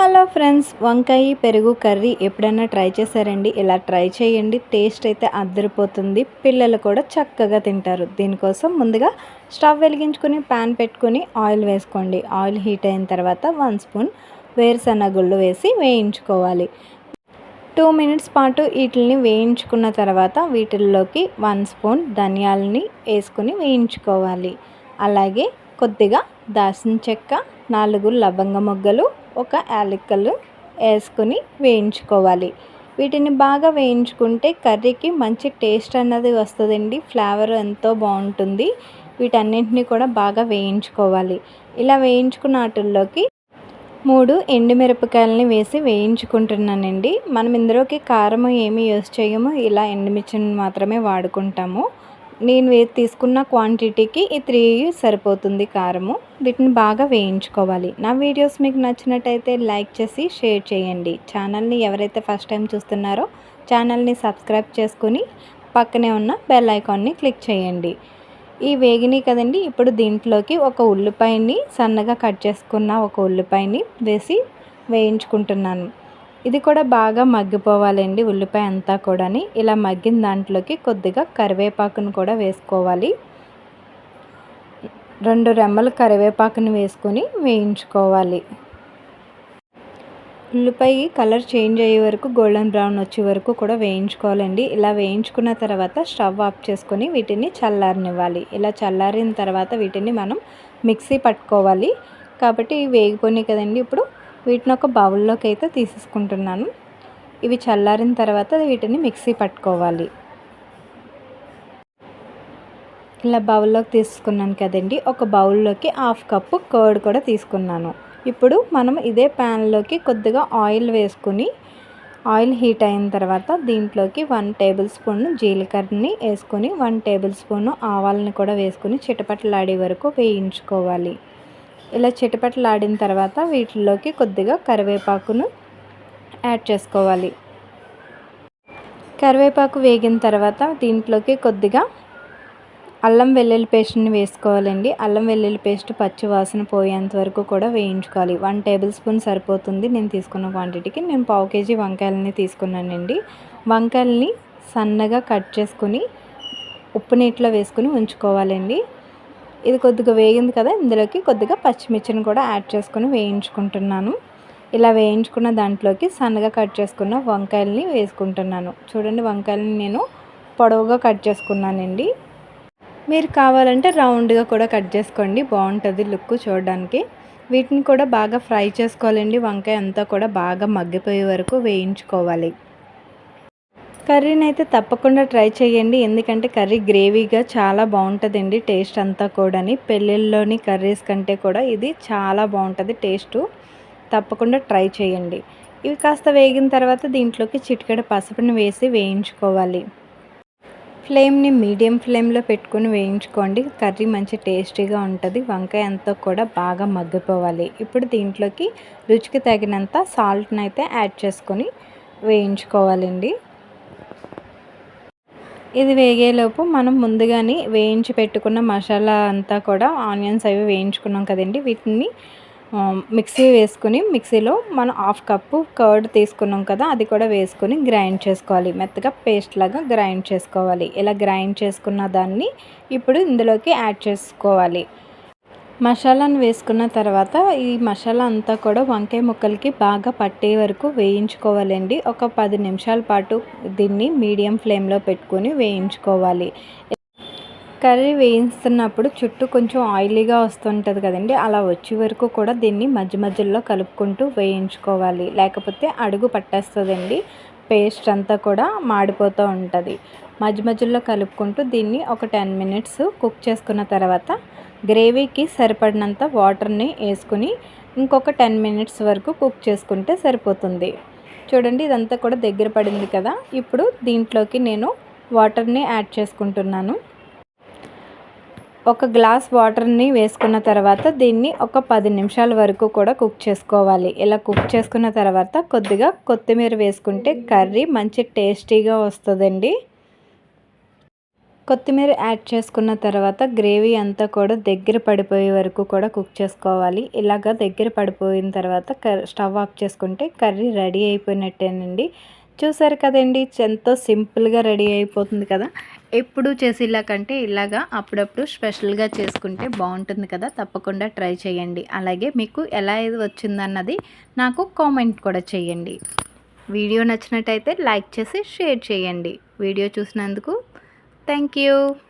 Hello friends వంకాయ పెరుగు curry ఎప్పుడైనా ట్రై చేశారండి? ఇలా ట్రై చేయండి. టేస్ట్ అయితే అద్దరిపోతుంది. పిల్లలు కూడా చక్కగా తింటారు. దీనికోసం ముందుగా స్టవ్ వెలిగించుకొని ప్యాన్ పెట్టుకొని ఆయిల్ వేసుకోండి. ఆయిల్ హీట్ అయిన తర్వాత వన్ స్పూన్ వేరుశెనగ గుళ్ళు వేసి వేయించుకోవాలి. టూ మినిట్స్ పాటు వీటిని వేయించుకున్న తర్వాత వీటిల్లోకి వన్ స్పూన్ ధనియాలని వేసుకొని వేయించుకోవాలి. అలాగే కొద్దిగా దాల్చిన చెక్క నాలుగు లవంగ మొగ్గలు ఒక యాలక్కలు వేసుకొని వేయించుకోవాలి. వీటిని బాగా వేయించుకుంటే కర్రీకి మంచి టేస్ట్ అన్నది వస్తుందండి. ఫ్లేవర్ ఎంతో బాగుంటుంది. వీటన్నింటినీ కూడా బాగా వేయించుకోవాలి. ఇలా వేయించుకున్న వాటిల్లోకి మూడు ఎండుమిరపకాయలని వేసి వేయించుకుంటున్నానండి. మనం ఇందులోకి కారం ఏమి యూస్ చేయము ఇలా ఎండుమిర్చిని మాత్రమే వాడుకుంటాము. నేను తీసుకున్న క్వాంటిటీకి ఈ త్రీ సరిపోతుంది కారము. వీటిని బాగా వేయించుకోవాలి. నా వీడియోస్ మీకు నచ్చినట్టయితే లైక్ చేసి షేర్ చేయండి. ఛానల్ని ఎవరైతే ఫస్ట్ టైం చూస్తున్నారో ఛానల్ని సబ్స్క్రైబ్ చేసుకుని పక్కనే ఉన్న బెల్ ఐకాన్ని క్లిక్ చేయండి. ఈ వేగినాయి కదండి ఇప్పుడు దీంట్లోకి ఒక ఉల్లిపాయని సన్నగా కట్ చేసుకున్న ఒక ఉల్లిపాయని వేసి వేయించుకుంటున్నాను. ఇది కూడా బాగా మగ్గిపోవాలండి ఉల్లిపాయ అంతా కూడాని. ఇలా మగ్గిన దాంట్లోకి కొద్దిగా కరివేపాకును కూడా వేసుకోవాలి. రెండు రెమ్మలు కరివేపాకుని వేసుకొని వేయించుకోవాలి. ఉల్లిపాయ కలర్ చేంజ్ అయ్యే వరకు గోల్డెన్ బ్రౌన్ వచ్చే వరకు కూడా వేయించుకోవాలండి. ఇలా వేయించుకున్న తర్వాత స్టవ్ ఆఫ్ చేసుకొని వీటిని చల్లారనివ్వాలి. ఇలా చల్లారిన తర్వాత వీటిని మనం మిక్సీ పట్టుకోవాలి. కాబట్టి వేగిపోయినాయి కదండి ఇప్పుడు. వీటిని ఒక బౌల్లోకి అయితే తీసేసుకుంటున్నాను. ఇవి చల్లారిన తర్వాత వీటిని మిక్సీ పట్టుకోవాలి. ఇలా బౌల్లోకి తీసుకున్నాను కదండి. ఒక బౌల్లోకి హాఫ్ కప్పు కర్డ్ కూడా తీసుకున్నాను. ఇప్పుడు మనం ఇదే ప్యాన్లోకి కొద్దిగా ఆయిల్ వేసుకుని ఆయిల్ హీట్ అయిన తర్వాత దీంట్లోకి వన్ టేబుల్ స్పూన్ జీలకర్రని వేసుకొని వన్ టేబుల్ స్పూన్ ఆవాలని కూడా వేసుకొని చిటపటలాడే వరకు వేయించుకోవాలి. ఇలా చిటపటలాడిన తర్వాత వీటిల్లోకి కొద్దిగా కరివేపాకును యాడ్ చేసుకోవాలి. కరివేపాకు వేగిన తర్వాత దీంట్లోకి కొద్దిగా అల్లం వెల్లుల్లి పేస్ట్ని వేసుకోవాలండి. అల్లం వెల్లుల్లి పేస్ట్ పచ్చి వాసన పోయేంత వరకు కూడా వేయించుకోవాలి. వన్ టేబుల్ స్పూన్ సరిపోతుంది. నేను తీసుకున్న క్వాంటిటీకి నేను పావు కేజీ వంకాయలని తీసుకున్నానండి. వంకాయలని సన్నగా కట్ చేసుకుని ఉప్పు నీటిలో వేసుకుని ఉంచుకోవాలండి. ఇది కొద్దిగా వేగింది కదా ఇందులోకి కొద్దిగా పచ్చిమిర్చిని కూడా యాడ్ చేసుకొని వేయించుకుంటున్నాను. ఇలా వేయించుకున్న దాంట్లోకి సన్నగా కట్ చేసుకున్న వంకాయలని వేసుకుంటున్నాను. చూడండి వంకాయలని నేను పొడవుగా కట్ చేసుకున్నానండి. మీరు కావాలంటే రౌండ్గా కూడా కట్ చేసుకోండి బాగుంటుంది లుక్ చూడడానికి. వీటిని కూడా బాగా ఫ్రై చేసుకోవాలండి వంకాయ అంతా కూడా బాగా మగ్గిపోయే వరకు వేయించుకోవాలి. కర్రీని అయితే తప్పకుండా ట్రై చేయండి. ఎందుకంటే కర్రీ గ్రేవీగా చాలా బాగుంటుందండి టేస్ట్ అంతా కూడాని. పెళ్ళిళ్ళలోని కర్రీస్ కంటే కూడా ఇది చాలా బాగుంటుంది టేస్టు. తప్పకుండా ట్రై చేయండి. ఇవి కాస్త వేగిన తర్వాత దీంట్లోకి చిటికెడ పసుపుని వేసి వేయించుకోవాలి. ఫ్లేమ్ని మీడియం ఫ్లేమ్లో పెట్టుకొని వేయించుకోండి. కర్రీ మంచి టేస్టీగా ఉంటుంది. వంకాయ అంతా కూడా బాగా మగ్గిపోవాలి. ఇప్పుడు దీంట్లోకి రుచికి తగినంత సాల్ట్ని అయితే యాడ్ చేసుకొని వేయించుకోవాలండి. ఇది వేగేలోపు మనం ముందుగానే వేయించి పెట్టుకున్న మసాలా అంతా కూడా ఆనియన్స్ అవి వేయించుకున్నాం కదండి. వీటిని మిక్సీ వేసుకుని మిక్సీలో మనం హాఫ్ కప్పు కర్డ్ తీసుకున్నాం కదా అది కూడా వేసుకొని గ్రైండ్ చేసుకోవాలి. మెత్తగా పేస్ట్ లాగా గ్రైండ్ చేసుకోవాలి. ఇలా గ్రైండ్ చేసుకున్న దాన్ని ఇప్పుడు ఇందులోకి యాడ్ చేసుకోవాలి. మసాలాను వేసుకున్న తర్వాత ఈ మసాలా అంతా కూడా వంకాయ ముక్కలకి బాగా పట్టే వరకు వేయించుకోవాలండి. ఒక పది నిమిషాల పాటు దీన్ని మీడియం ఫ్లేమ్లో పెట్టుకొని వేయించుకోవాలి. కర్రీ వేయిస్తున్నప్పుడు చుట్టూ కొంచెం ఆయిలీగా వస్తుంటుంది కదండి. అలా వచ్చే వరకు కూడా దీన్ని మధ్య మధ్యలో కలుపుకుంటూ వేయించుకోవాలి. లేకపోతే అడుగు పట్టేస్తుందండి. పేస్ట్ అంతా కూడా మాడిపోతూ ఉంటుంది. మధ్య మధ్యలో కలుపుకుంటూ దీన్ని ఒక టెన్ మినిట్స్ కుక్ చేసుకున్న తర్వాత గ్రేవీకి సరిపడినంత వాటర్ని వేసుకుని ఇంకొక టెన్ మినిట్స్ వరకు కుక్ చేసుకుంటే సరిపోతుంది. చూడండి ఇదంతా కూడా దగ్గర పడింది కదా. ఇప్పుడు దీంట్లోకి నేను వాటర్ని యాడ్ చేసుకుంటున్నాను. ఒక గ్లాస్ వాటర్ని వేసుకున్న తర్వాత దీన్ని ఒక పది నిమిషాల వరకు కూడా కుక్ చేసుకోవాలి. ఇలా కుక్ చేసుకున్న తర్వాత కొద్దిగా కొత్తిమీర వేసుకుంటే కర్రీ మంచి టేస్టీగా వస్తుందండి. కొత్తిమీర యాడ్ చేసుకున్న తర్వాత గ్రేవీ అంతా కూడా దగ్గర పడిపోయే వరకు కూడా కుక్ చేసుకోవాలి. ఇలాగ దగ్గర పడిపోయిన తర్వాత స్టవ్ ఆఫ్ చేసుకుంటే కర్రీ రెడీ అయిపోయినట్టేనండి. చూసారు కదండి ఎంతో సింపుల్గా రెడీ అయిపోతుంది కదా. ఎప్పుడు చేసేలా కంటే ఇలాగా అప్పుడప్పుడు స్పెషల్గా చేసుకుంటే బాగుంటుంది కదా. తప్పకుండా ట్రై చేయండి. అలాగే మీకు ఎలా ఇది వచ్చిందన్నది నాకు కామెంట్ కూడా చేయండి. వీడియో నచ్చినట్టయితే లైక్ చేసి షేర్ చేయండి. వీడియో చూసినందుకు Thank you.